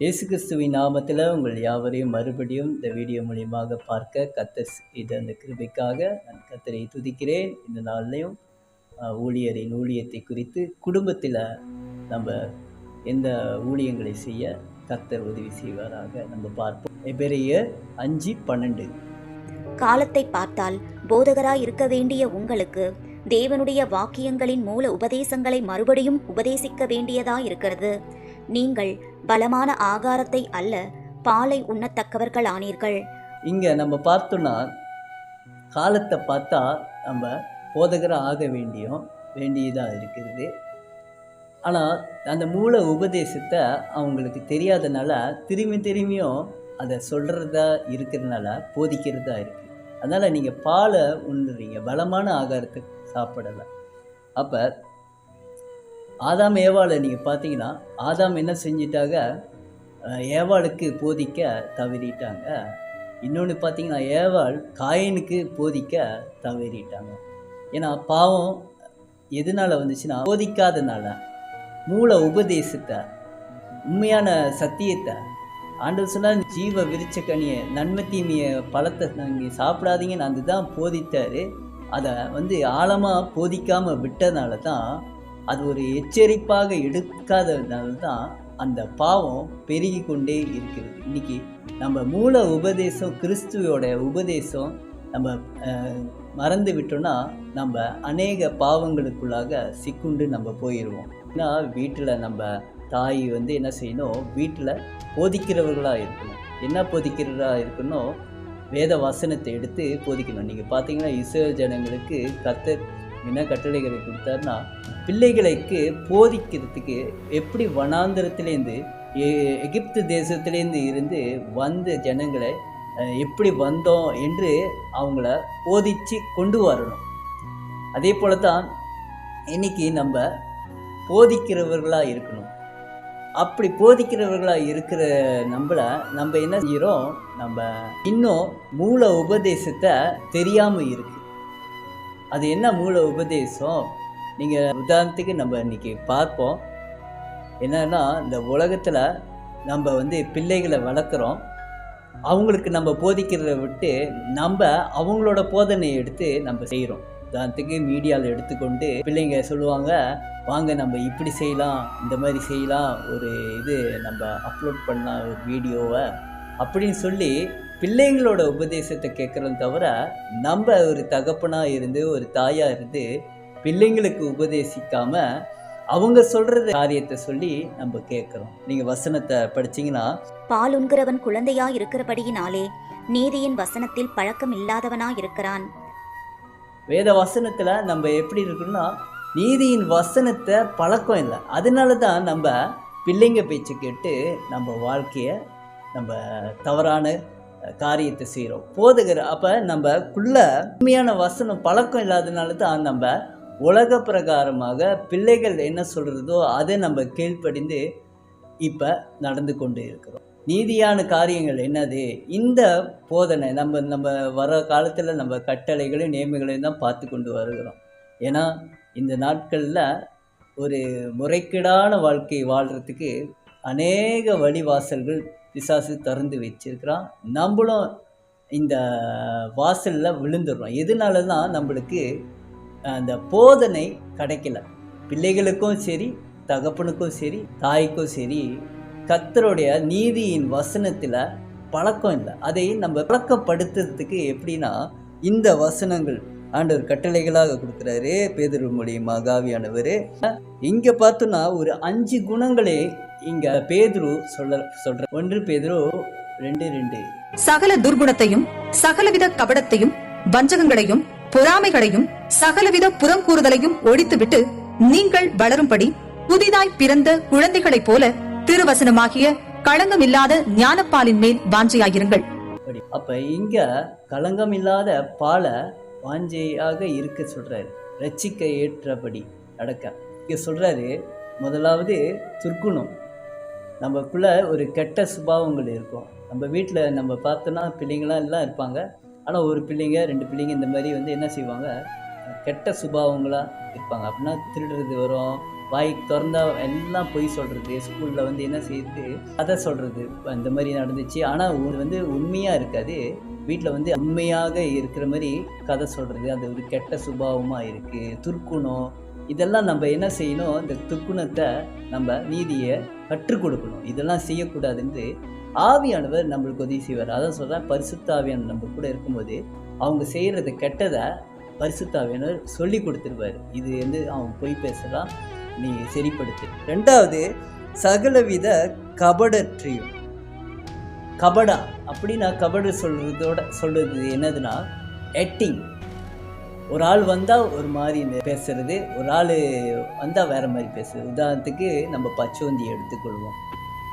இயேசு கிறிஸ்துவின் நாமத்தில் உங்கள் யாவரையும் மறுபடியும் இந்த வீடியோ மூலியமாக பார்க்க கத்தர் இது அந்த கிருபிக்காக நான் கத்தரை துதிக்கிறேன். இந்த நாள்லையும் ஊழியரின் ஊழியத்தை குறித்து குடும்பத்தில் நம்ம எந்த ஊழியங்களை செய்ய கத்தர் உதவி செய்வாராக நம்ம பார்ப்போம். எபிரேயர் அஞ்சு பன்னெண்டு. காலத்தை பார்த்தால் போதகராய் இருக்க வேண்டிய உங்களுக்கு தேவனுடைய வாக்கியங்களின் மூல உபதேசங்களை மறுபடியும் உபதேசிக்க வேண்டியதாய் இருக்கிறது. நீங்கள் பலமான ஆகாரத்தை அல்ல பாலை உண்ணத்தக்கவர்கள் ஆனீர்கள் இங்கே நம்ம பார்த்தோன்னா காலத்தை பார்த்தா நம்ம போதகராக ஆக வேண்டியும் வேண்டியதாக இருக்கிறது. ஆனால் அந்த மூல உபதேசத்தை அவங்களுக்கு தெரியாதனால திரும்பி திரும்பியும் அதை சொல்கிறதா இருக்கிறதுனால போதிக்கிறதா இருக்குது அதனால் நீங்கள் பாலை உண்ணுறீங்க பலமான ஆகாரத்தை சாப்பிடலை. அப்போ ஆதாம் ஏவாளை நீங்கள் பார்த்தீங்கன்னா ஆதாம் என்ன செஞ்சிட்டாங்க? ஏவாளுக்கு போதிக்க தவறிட்டாங்க. இன்னொன்று பார்த்தீங்கன்னா ஏவாள் காயினுக்கு போதிக்க தவறிட்டாங்க. ஏன்னா பாவம் எதனால் வந்துச்சுன்னா போதிக்காதனால மூல உபதேசத்தை உண்மையான சத்தியத்தை ஆண்டவர் சொன்னால் ஜீவ விரிச்ச கனியை நன்மை தீமைய பழத்தை நீங்கள் சாப்பிடாதீங்கன்னு அதுதான் போதித்தார். அதை வந்து ஆழமாக போதிக்காமல் விட்டதுனால தான் அது ஒரு எச்சரிப்பாக எடுக்காததால் தான் அந்த பாவம் பெருகி கொண்டே இருக்கிறது. இன்னைக்கு நம்ம மூல உபதேசம் கிறிஸ்துவோட உபதேசம் நம்ம மறந்து விட்டோன்னா நம்ம அநேக பாவங்களுக்குள்ளாக சிக்குண்டு நம்ம போயிடுவோம் ஏன்னா வீட்டில் நம்ம தாய் வந்து என்ன செய்யணும்? வீட்டில் போதிக்கிறவர்களாக இருக்கணும். என்ன போதிக்கிறதா இருக்கணும் வேத வசனத்தை எடுத்து போதிக்கணும். நீங்கள் பார்த்தீங்கன்னா இஸ்ரேல் ஜனங்களுக்கு கத்தர் என்ன கட்டளைகளை கொடுத்தாருன்னா பிள்ளைகளுக்கு போதிக்கிறதுக்கு எப்படி வனாந்திரத்துலேருந்து எ- எகிப்து தேசத்துலேருந்து இருந்து வந்த ஜனங்களை எப்படி வந்தோம் என்று அவங்கள போதித்து கொண்டு வரணும். அதே போல தான் இன்னைக்கு நம்ம போதிக்கிறவர்களாக இருக்கணும். அப்படி போதிக்கிறவர்களாக இருக்கிற நம்மளை நம்ம என்ன செய்கிறோம் நம்ம இன்னும் மூல உபதேசத்தை தெரியாமல் இருக்குது அது என்ன மூல உபதேசம்? நீங்கள் உதாரணத்துக்கு நம்ம இன்னைக்கு பார்ப்போம். என்னன்னா இந்த உலகத்தில் நம்ம வந்து பிள்ளைகளை வளர்க்குறோம். அவங்களுக்கு நம்ம போதிக்கிறத விட்டு நம்ம அவங்களோட போதனையை எடுத்து நம்ம செய்கிறோம் உதாரணத்துக்கு மீடியாவில் எடுத்துக்கொண்டு பிள்ளைங்க சொல்லுவாங்க வாங்க நம்ம இப்படி செய்யலாம் இந்த மாதிரி செய்யலாம் ஒரு இது நம்ம அப்லோட் பண்ணலாம் ஒரு வீடியோவை அப்படின்னு சொல்லி பிள்ளைங்களோட உபதேசத்தை கேட்குறோம் தவிர நம்ம ஒரு தகப்பனாக இருந்து ஒரு தாயாக இருந்து பிள்ளைங்களுக்கு உபதேசிக்காம அவங்க சொல்கிற காரியத்தை சொல்லி நம்ம கேட்குறோம். நீங்கள் வசனத்தை படிச்சீங்கன்னா பால் உண்கிறவன் குழந்தையாய் இருக்கிறபடியினாலே நீதியின் வசனத்தில் பழக்கம் இல்லாதவனாய் இருக்கிறான். வேத வசனத்தில் நம்ம எப்படி இருக்கணும்னா நீதியின் வசனத்தை பழக்கம் இல்லை. அதனால தான் நம்ம பிள்ளைங்க பேச்சு கேட்டு நம்ம வாழ்க்கையை நம்ம தவறான காரியத்தை செய்கிறோம் போதுகிற அப்போ நம்மக்குள்ள உண்மையான வசனம் பழக்கம் இல்லாதனால தான் நம்ம உலக பிரகாரமாக பிள்ளைகள் என்ன சொல்கிறதோ அதை நம்ம கீழ்ப்படிந்து இப்போ நடந்து கொண்டு இருக்கிறோம். நீதியான காரியங்கள் என்னது? இந்த போதனை நம்ம நம்ம வர காலத்தில் நம்ம கட்டளைகளையும் நியமங்களையும் தான் பார்த்து கொண்டு வருகிறோம். ஏன்னா இந்த நாட்களில் ஒரு முறைகேடான வாழ்க்கை வாழ்கிறதுக்கு அநேக வழிவாசல்கள் பிசாசு திறந்து வச்சிருக்கிறான். நம்மளும் இந்த வாசலில் விழுந்துடுறோம். எதனால தான் நம்மளுக்கு அந்த போதனை கிடைக்கல. பிள்ளைகளுக்கும் சரி தகப்பனுக்கும் சரி தாய்க்கும் சரி கத்தருடைய நீதியின் வசனத்தில் பழக்கம் இல்லை. அதை நம்ம பழக்கப்படுத்துறதுக்கு எப்படின்னா இந்த வசனங்கள் ஆண்டவர் கட்டளைகளாக கொடுக்குறாரு. பேதர் மூலியமா காவியானவர் இங்கே பார்த்தோன்னா ஒரு அஞ்சு குணங்களே இங்கே பேதுரு சொல்ல சொல்ற ஒன்று பேதுரு ரெண்டு ரெண்டு. சகல துர்குணத்தையும் சகலவித கபடத்தையும் வஞ்சகங்களையும் பொறாமைகளையும் சகலவித புறங்கூறுதலையும் ஒழித்துவிட்டு நீங்கள் வளரும்படி புதிதாய் பிறந்த குழந்தைகளைப் போல திருவசனமாகிய களங்கமில்லாத ஞானப்பாலின் மேல் வாஞ்சையாயிருங்கள். அப்போ இங்கே களங்கம் இல்லாத பாலை வாஞ்சையாக இருக்க சொல்கிறாரு ரட்சிக்க ஏற்றபடி நடக்க. இங்கே சொல்கிறாரு முதலாவது துர்க்குணம் நம்மக்குள்ளே ஒரு கெட்ட சுபாவங்கள் இருக்கும். நம்ம வீட்டில் நம்ம பார்த்தோன்னா பிள்ளைங்களாம் எல்லாம் இருப்பாங்க. ஆனால் ஒரு பிள்ளைங்க ரெண்டு பிள்ளைங்க இந்த மாதிரி வந்து என்ன செய்வாங்க? கெட்ட சுபாவங்களாக இருப்பாங்க. அப்படின்னா திருடுறது வரும். வாய் திறந்தா எல்லாம் பொய் சொல்கிறது ஸ்கூலில் வந்து என்ன செய்யுது கதை சொல்கிறது இந்த மாதிரி நடந்துச்சு. ஆனால் வந்து உண்மையாக இருக்காது. வீட்டில் வந்து உண்மையாக இருக்கிற மாதிரி கதை சொல்கிறது அது ஒரு கெட்ட சுபாவமாக இருக்குது துர்க்குணம் இதெல்லாம் நம்ம என்ன செய்யணும்? இந்த துக்குணத்தை நம்ம நீதியை கற்றுக் கொடுக்கணும். இதெல்லாம் செய்யக்கூடாதுன்னு ஆவியானவர் நம்மளுக்கு உதவி செய்வார். அதான் சொல்கிறேன் பரிசுத்த நம்ம கூட இருக்கும்போது அவங்க செய்கிறது கெட்டதை பரிசுத்தாவியானவர் சொல்லி கொடுத்துருவார். இது வந்து அவங்க பொய் பேசலாம் நீ சரிப்படுத்து. ரெண்டாவது சகலவித கபடற்றியும் கபடா அப்படின்னா கபடு சொல்கிறதோட சொல்கிறது என்னதுன்னா எட்டிங் ஒரு ஆள் வந்தால் ஒரு மாதிரி பேசுறது ஒரு ஆள் வந்தால் வேற மாதிரி பேசுறது. உதாரணத்துக்கு நம்ம பச்சோந்தியை எடுத்துக்கொள்வோம்.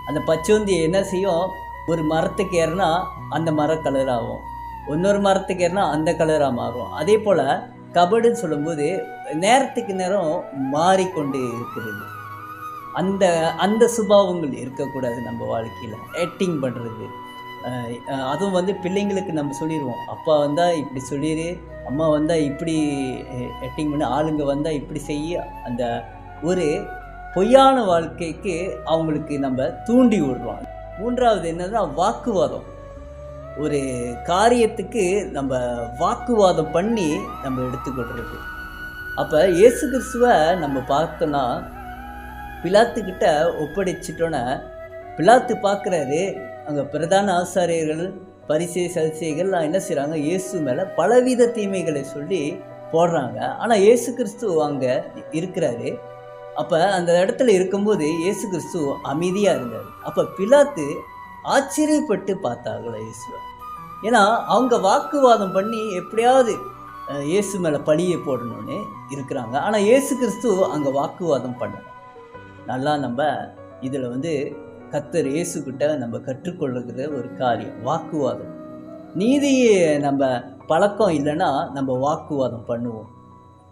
அந்த பச்சோந்தி என்ன செய்யும்? ஒரு மரத்துக்கு ஏறினா அந்த மர கலர் ஆகும். இன்னொரு மரத்துக்கு ஏறினா அந்த கலராக மாறும். அதே போல் கபடுன்னு சொல்லும்போது நேரத்துக்கு நேரம் மாறிக்கொண்டு இருக்கிறது. அந்த அந்த சுபாவங்கள் இருக்கக்கூடாது நம்ம வாழ்க்கையில். ஆக்டிங் பண்ணுறது அதுவும் வந்து பிள்ளைங்களுக்கு நம்ம சொல்லிடுவோம் அப்பா வந்தால் இப்படி சொல்லிடு அம்மா வந்தால் இப்படி எட்டிங் பண்ணி ஆளுங்க வந்தால் இப்படி செய்ய அந்த ஒரு பொய்யான வாழ்க்கைக்கு அவங்களுக்கு நம்ம தூண்டி விடுறோம். மூன்றாவது என்னன்னா வாக்குவாதம். ஒரு காரியத்துக்கு நம்ம வாக்குவாதம் பண்ணி நம்ம எடுத்துக்கொள்றது. அப்போ இயேசு கிறிஸ்துவை நம்ம பார்த்தோன்னா பிலாத்துக்கிட்ட ஒப்படைச்சிட்டோன்னே பிலாத்து பார்க்குறாரு அங்கே பிரதான ஆசாரியர்கள் பரிசே சதிசைகள்லாம் என்ன செய்கிறாங்க இயேசு மேலே பலவித தீமைகளை சொல்லி போடுறாங்க. ஆனால் இயேசு கிறிஸ்து அங்கே இருக்கிறாரு. அப்போ அந்த இடத்துல இருக்கும்போது இயேசு கிறிஸ்து அமைதியாக இருந்தார். அப்போ பிலாத்து ஆச்சரியப்பட்டு பார்த்தாங்களே இயேசுவை? ஏன்னா அவங்க வாக்குவாதம் பண்ணி எப்படியாவது இயேசு மேலே பழியை போடணும்னு இருக்கிறாங்க. ஆனால் இயேசு கிறிஸ்து அங்கே வாக்குவாதம் பண்ணல. நல்லா நம்ம இதில் வந்து கத்தர் இயேசுக்கிட்ட நம்ம கற்றுக்கொள்ளுகிற ஒரு காரியம் வாக்குவாதம். நீதியை நம்ம பழக்கம் இல்லைன்னா நம்ம வாக்குவாதம் பண்ணுவோம்.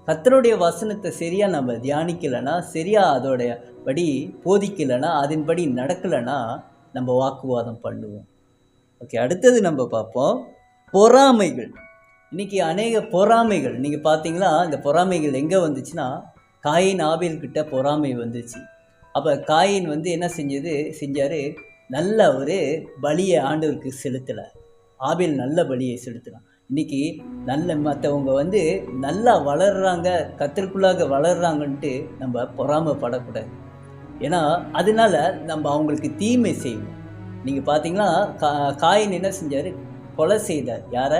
கத்தருடைய வசனத்தை சரியாக நம்ம தியானிக்கலைன்னா சரியாக அதோடைய படி போதிக்கலைன்னா அதன்படி நடக்கலைன்னா நம்ம வாக்குவாதம் பண்ணுவோம். ஓகே அடுத்தது நம்ம பார்ப்போம். பொறாமைகள். இன்றைக்கி அநேக பொறாமைகள். நீங்கள் பார்த்தீங்களா? இந்த பொறாமைகள் எங்கே வந்துச்சுன்னா காயின் ஆபில்கிட்ட பொறாமை வந்துச்சு. அப்போ காயின் வந்து என்ன செஞ்சது? செஞ்சார் நல்ல ஒரு பலியை ஆண்டவருக்கு செலுத்தலை. ஆபில் நல்ல பலியை செலுத்தினான். இன்னைக்கு நல்ல மற்றவங்க வந்து நல்லா வளர்றாங்க கத்திற்குள்ளாக வளர்கிறாங்கன்ட்டு நம்ம பொறாமைப்படக்கூடாது. ஏன்னா அதனால நம்ம அவங்களுக்கு தீமை செய்வோம். நீங்கள் பார்த்தீங்கன்னா கா காயின் என்ன செஞ்சார்? கொலை செய்தார். யாரை?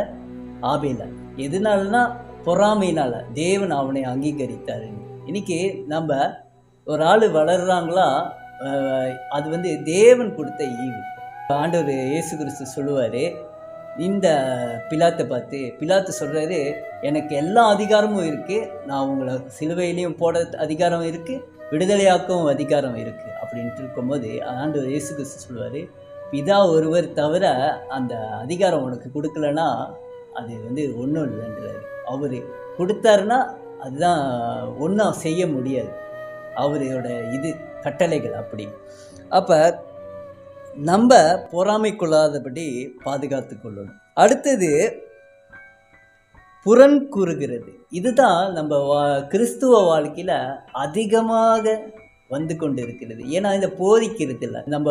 ஆபேல. எதனாலனா பொறாமையினால். தேவன் அவனை அங்கீகரித்தார். இன்னைக்கு நம்ம ஒரு ஆள் வளர்றாங்களா அது வந்து தேவன் கொடுத்த ஈவு. ஆண்டவர் இயேசு கிறிஸ்து சொல்லுவார் இந்த பிலாத்தை பார்த்து பிலாத்து சொல்கிறாரு எனக்கு எல்லா அதிகாரமும் இருக்குது நான் உங்களை சிலுவையிலையும் போட அதிகாரம் இருக்குது விடுதலையாக்கவும் அதிகாரம் இருக்குது அப்படின்ட்டு இருக்கும்போது ஆண்டவர் இயேசு கிறிஸ்து சொல்லுவார் பிதா ஒருவர் தவிர அந்த அதிகாரம் உனக்கு கொடுக்கலனா அது வந்து ஒன்றும் இல்லைன்றார். அவர் கொடுத்தாருன்னா அதுதான் ஒன்றும் செய்ய முடியாது. அவரோட இது கட்டளைகள் அப்படி. அப்போ நம்ம பொறாமைக்குள்ளாதபடி பாதுகாத்து கொள்ளணும். அடுத்தது புறன் கூறுகிறது. இதுதான் நம்ம வா கிறிஸ்துவ வாழ்க்கையில் அதிகமாக வந்து கொண்டு இருக்கிறது ஏன்னா இந்த போதிக்கிறது இல்லை நம்ம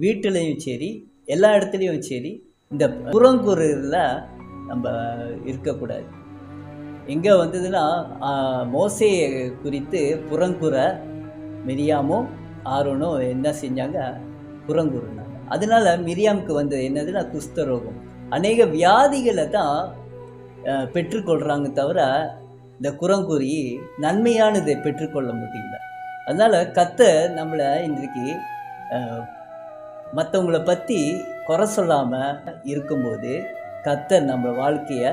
வீட்டிலையும் சரி எல்லா இடத்துலையும் சரி இந்த புறங்கூறுல நம்ம இருக்கக்கூடாது. எங்கே வந்ததுன்னா மோசையை குறித்து புறங்குற மிரியாமும் ஆரோனும் என்ன செஞ்சாங்க? புறங்குறுனாங்க. அதனால மிரியாமுக்கு வந்தது என்னதுன்னா குஸ்தரோகம் அநேக வியாதிகளை தான் பெற்றுக்கொள்கிறாங்க தவிர இந்த குரங்குறி நன்மையானதை பெற்றுக்கொள்ள முடியல. அதனால் கத்தை நம்மளை இன்றைக்கு மற்றவங்கள பற்றி குறை சொல்லாமல் இருக்கும்போது கத்தர் நம்ம வாழ்க்கையை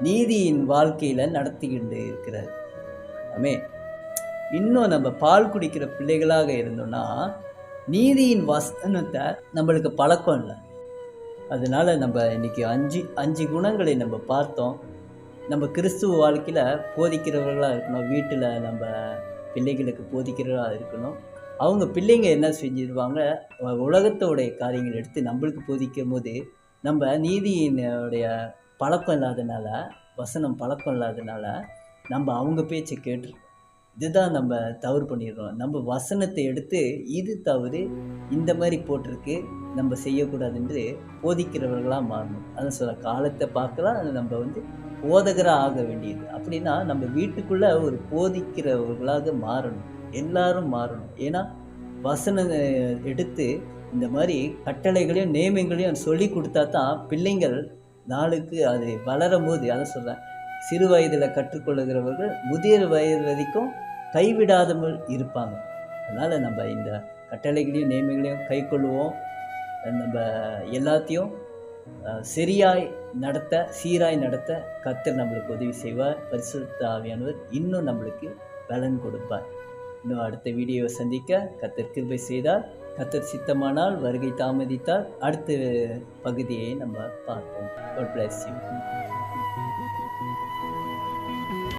நீதியின் வாழ்க்கையில் நடத்திக்கிட்டு இருக்கிறார். ஆமே இன்னும் நம்ம பால் குடிக்கிற பிள்ளைகளாக இருந்தோம்னா நீதியின் வசனத்தை நம்மளுக்கு பழக்கம் இல்லை. அதனால் நம்ம இன்றைக்கி அஞ்சு அஞ்சு குணங்களை நம்ம பார்த்தோம். நம்ம கிறிஸ்துவ வாழ்க்கையில் போதிக்கிறவர்களாக இருக்கணும். வீட்டில் நம்ம பிள்ளைகளுக்கு போதிக்கிறவர்களாக இருக்கணும். அவங்க பிள்ளைங்க என்ன செஞ்சிருவாங்க? உலகத்தோடைய காரியங்கள் எடுத்து நம்மளுக்கு போதிக்கும் போது நம்ம நீதியினுடைய பழக்கம் இல்லாதனால வசனம் பழக்கம் இல்லாதனால நம்ம அவங்க பேச்சை கேட்டு இதுதான் நம்ம தவறு பண்ணிடுறோம். நம்ம வசனத்தை எடுத்து இது தவறு இந்த மாதிரி போட்டிருக்கு நம்ம செய்யக்கூடாதுன்று போதிக்கிறவர்களாக மாறணும். அதை சொல்ல காலத்தை பார்க்கலாம் அது நம்ம வந்து போதகராக ஆக வேண்டியது. அப்படின்னா நம்ம வீட்டுக்குள்ளே ஒரு போதிக்கிறவர்களாக மாறணும். எல்லாரும் மாறணும். ஏன்னா வசனம் எடுத்து இந்த மாதிரி கட்டளைகளையும் நியமங்களையும் சொல்லி கொடுத்தா தான் பிள்ளைங்கள் நாளுக்கு அது வளரும் போது அதை சொல்கிறேன் சிறு வயதில் கற்றுக்கொள்ளுகிறவர்கள் முதிர் வயது வரைக்கும் கைவிடாதவர்கள் இருப்பாங்க. அதனால் நம்ம இந்த கட்டளைகளையும் நியமங்களையும் கைக்கொள்ளுவோம் நம்ம எல்லாத்தையும் சரியாய் நடத்த சீராய் நடத்த கத்தர் நம்மளுக்கு உதவி செய்வார். பரிசுத்த ஆவியானவர் இன்னும் நம்மளுக்கு பலன் கொடுப்பார். இன்னும் அடுத்த வீடியோவை சந்திக்க கத்தர் கிருபை செய்தால் கத்தர் சித்தமானால் வருகை தாமதித்தால் அடுத்த பகுதியை நம்ம பார்ப்போம். ஒரு bless